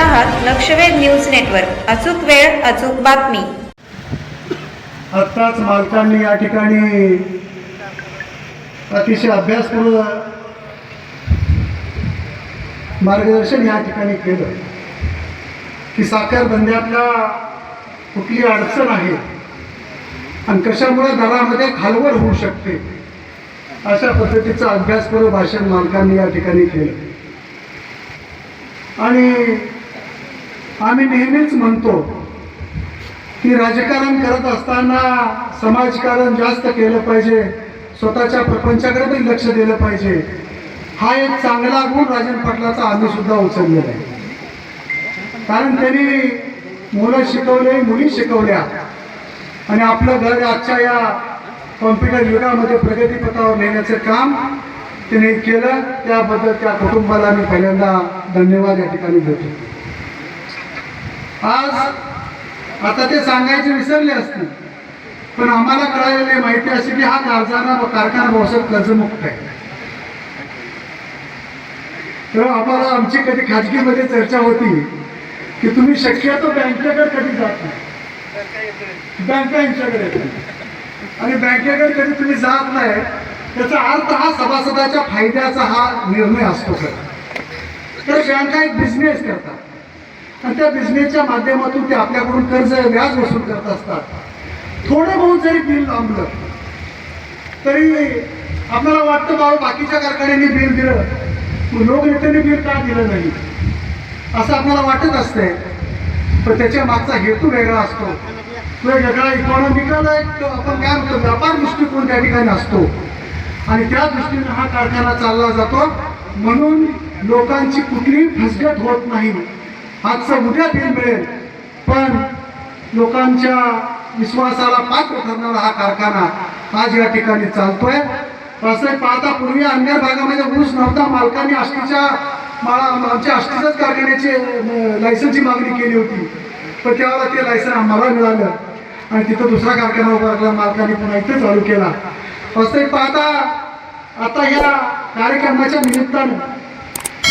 आहात लक्षवेध news network. अचूक वेळ अचूक बातमी. आत्ताच मालकांनी या ठिकाणी अतिशय अभ्यासपूर्वक मार्गदर्शन या ठिकाणी केलं. की साखर धंद्यातला कुठली अडचण आहे आणि कशामुळे दरामध्ये खालवर होऊ शकते अशा पद्धतीचं अभ्यासपूर्व भाषण मालकांनी या ठिकाणी केलं. आणि आम्ही नेहमीच म्हणतो की राजकारण करत असताना समाजकारण जास्त केलं पाहिजे स्वतःच्या प्रपंचाकडे पण लक्ष दिलं पाहिजे. हा एक चांगला गुण राजन पाटलाचा आम्ही सुद्धा उचललेला आहे. कारण त्यांनी मुलं शिकवले मुली शिकवल्या. आणि आपलं घर आजच्या या कॉम्प्युटर युगामध्ये प्रगतीपथावर नेण्याचं काम त्यांनी केलं. त्याबद्दल त्या कुटुंबाला मी पहिल्यांदा धन्यवाद या ठिकाणी देतो. आज आता ते सांगायचे विसरले असतील. पण आम्हाला कळालेली माहिती अशी की हा कारखाना कारखाना व्यवसाय कर्जमुक्त आहे. तर आम्हाला आमची कधी खाजगीमध्ये चर्चा होती की तुम्ही शक्यतो बँकेकडे कधी जात नाही. बँका यांच्याकडे आणि बँकेकडे कधी तुम्ही जात नाही त्याचा अर्थ हा सभासदाच्या फायद्याचा हा निर्णय असतो खरं. तर बँका एक बिझनेस करतात. तर त्या बिझनेसच्या माध्यमातून ते आपल्याकडून कर्ज व्याज वसूल करत असतात. थोडं बहुत जरी बिल लांबलं तरी आपल्याला वाटतं बाबा बाकीच्या कारखान्यांनी बिल दिलं. मग लोकनेत्यांनी बिल का दिलं नाही? असं आपल्याला वाटत असते पण त्याच्या मागचा हेतू वेगळा असतो. तो वेगळा इकॉनॉमिकल एक आपण काय म्हणतो व्यापार दृष्टिकोन त्या ठिकाणी असतो. आणि त्या दृष्टीने हा कारखाना चालला जातो. म्हणून लोकांची कुठलीही फसगत होत नाही. आजचं उद्या बिल मिळेल. पण लोकांच्या विश्वासाला पात्र ठरणारा हा कारखाना आज या ठिकाणी चालतोय. असं पाहता पूर्वी अन्य भागामध्ये ऊस नव्हता. मालकांनी आष्टीच्या आमच्या आष्टीच्याच कारखान्याचे लायसनची मागणी केली होती. पण त्यावेळेला ते लायसन आम्हाला मिळालं. आणि तिथं दुसरा कारखाना उभा केला मालकाने पुन्हा इथे चालू केला. असं पाहता आता या कार्यक्रमाच्या निमित्तानं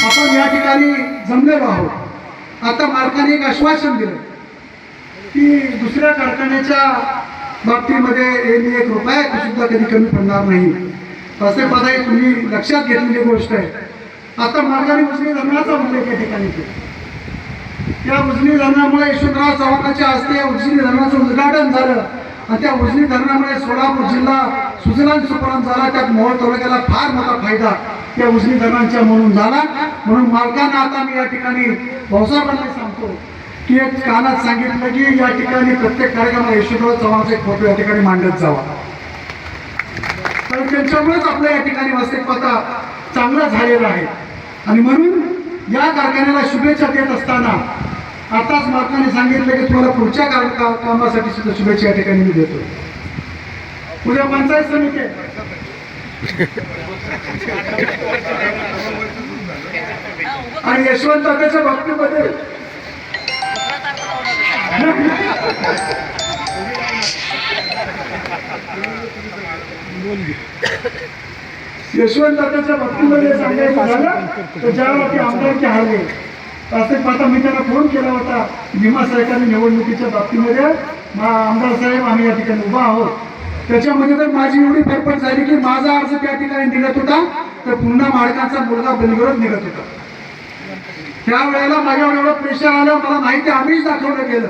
आपण या ठिकाणी जमलेलो आहोत. आता मालकाने एक आश्वासन दिलं की दुसऱ्या कारखान्याच्या बाबतीमध्ये यांनी एक रुपया सुद्धा कधी कमी पडणार नाही. असे पदा तुम्ही लक्षात घेतलेली गोष्ट आहे. आता मार्गाने उजनी धरणाचा उल्लेख या ठिकाणी केला. त्या उजनी धरणामुळे यशवंतराव चव्हाणाच्या हस्ते या उजनी धरणाचं उद्घाटन झालं. आणि त्या उजनी धरणामुळे सोलापूर जिल्हा सुजलाम सुपरण झाला. त्यात मोहोळ तालुक्याला फार मोठा फायदा. त्या उजनी धरणांच्या म्हणून झाला. म्हणून मालकांना आता मी या ठिकाणी भाऊसाहेबांना सांगतो की एक कानात सांगितलं की या ठिकाणी प्रत्येक कार्यक्रमाला यशवंतराव चव्हाणचा एक फोटो या ठिकाणी मांडत जावा. तर त्यांच्यामुळेच आपल्या या ठिकाणी वास्तविकता चांगला झालेला आहे. आणि म्हणून या कारखान्याला शुभेच्छा देत असताना आताच मालकाने सांगितलं की तुम्हाला पुढच्या का- कामासाठी सुद्धा शुभेच्छा या ठिकाणी मी देतो. उद्या पंचायत समिती आणि यशवंत दादाच्या बाबतीमध्ये यशवंत दादाच्या बाबतीमध्ये सांगायचं झालं तर ज्यावेळेला ते हरले असं पाहता मी त्यांना फोन केला होता भीमा सहकारी निवडणुकीच्या बाबतीमध्ये आमदार साहेब आम्ही या ठिकाणी उभा आहोत. त्याच्यामध्ये तर माझी एवढी फरफट झाली की माझा अर्ज त्या ठिकाणी निघत होता तर पुन्हा माडकाचा मुलगा बलगडत निघत होता. त्यावेळेला माझ्यावर एवढं प्रेशर आलं मला माहिती आम्हीच दाखवलं गेलं.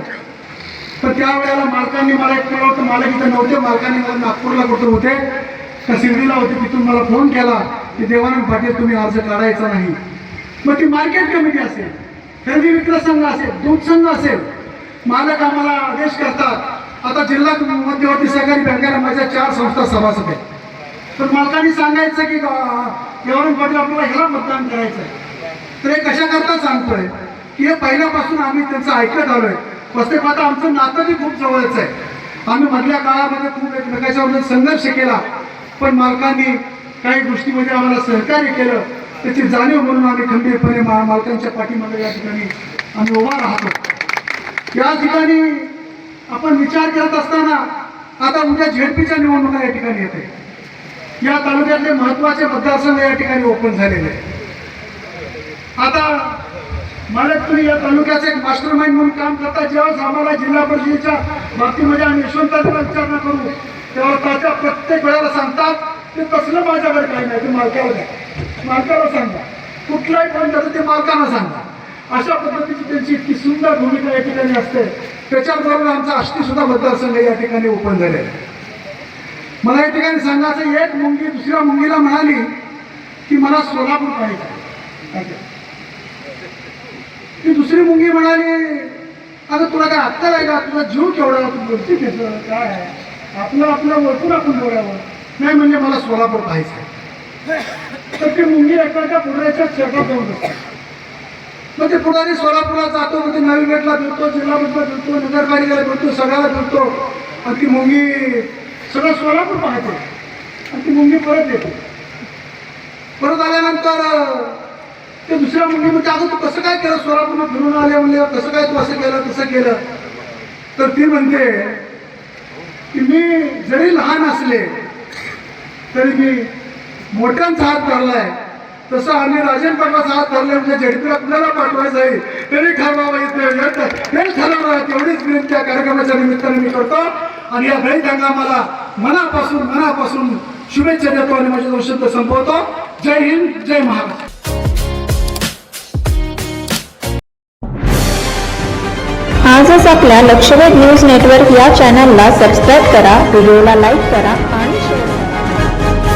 तर त्यावेळेला मालकांनी मला एक कळवलं तर मालक इथं नव्हते मालकांनी मला नागपूरला कुठं होते तर शिर्डीला होते तिथून मला फोन केला की देवानंद पाटील तुम्ही अर्ज काढायचा नाही. मग ती मार्केट कमिटी असेल खरेदी विक्री संघ असेल दूध संघ असेल मालक आम्हाला आदेश करतात आता जिल्हा मध्यवर्ती सहकारी बँकेला माझ्या चार संस्था सभासद आहेत. तर मालकांनी सांगायचं की अं, देवानंद पाटील आपल्याला ह्याला मतदान करायचं आहे तर हे कशा करता सांगतोय की हे पहिल्यापासून आम्ही त्यांचं ऐकत आलोय. प्रत्येक आता आमचं नातं बी खूप जवळच आहे. आम्ही मधल्या काळामध्ये खूप एकमेकाच्या संघर्ष केला. पण मालकांनी काही गोष्टीमध्ये आम्हाला सहकार्य केलं. त्याची जाणीव म्हणून आम्ही खंबीरपणे मालकांच्या पाठीमागे या ठिकाणी आम्ही उभा राहतो. या ठिकाणी आपण विचार करत असताना आता उद्या झेडपीच्या निवडणुका या ठिकाणी येते. या तालुक्यातले महत्त्वाचे मतदारसंघ या ठिकाणी ओपन झालेले आता मालक तुम्ही या तालुक्याचे एक मास्टर माइंड म्हणून काम करता ज्यावेळेस आम्हाला जिल्हा परिषदेच्या बाबतीमध्ये आम्ही यशवंतांना विचारणा करू तेव्हा त्याच्या प्रत्येक वेळेला सांगतात ते तसलं माझ्याकडे काही नाही ते मालकाला द्या मालकाला सांगा. कुठलाही पॉईंट त्याचं ते मालकांना सांगा. अशा पद्धतीची त्यांची इतकी सुंदर भूमिका या ठिकाणी असते. त्याच्याबरोबर आमचा आष्टी सुद्धा मतदारसंघ या ठिकाणी ओपन झालेला आहे मला या ठिकाणी सांगायचं एक मुंगी दुसऱ्या मुंगीला म्हणाली की मला सोलापूर पाहिजे. ती दुसरी मुंगी म्हणाली आता तुला काय आत्ता आहे का? तुला जीव केवढा तू बोलती त्याचं काय आहे? आपलं आपलं ओळखून आपण बोलावं नाही म्हणजे मला सोलापूर पाहायचं तर ती मुंगी एखाद्या पुढऱ्याच्या शेतात जाऊन असते मग ते पुढारी सोलापूरला जातो मग ते नवी गेटला भेटतो जिल्हामधला भेटतो नगरपालिकेला भेटतो सगळ्याला भेटतो आणि ती मुंगी सगळं सोलापूर पाहते. आणि ती मुंगी परत येते. परत आल्यानंतर ते दुसऱ्या मुंगी म्हणजे अगं तू कसं काय केलं सोलापूरला फिरून आले म्हणले? कसं काय तू असं केलं तसं केलं? तर ती म्हणते की मी जरी लहान असले तरी मी मोठ्यांचा हात धरलाय. तसं आम्ही राजन पाटलाचा हात धरलाय म्हणजे झेडपीला कुणाला पाठवायचं आहे? तरी ठरवावं येते हे ठरवणार तेवढीच विनंती या कार्यक्रमाच्या निमित्ताने मी करतो. आणि या गणित हंगामाला मनापासून मनापासून शुभेच्छा देतो आणि माझे शब्द संपवतो. जय हिंद जय महाराष्ट्र. आजच आपल्या लक्षवेध न्यूज नेटवर्क या चॅनलला सबस्क्राईब करा व्हिडिओला लाईक करा आणि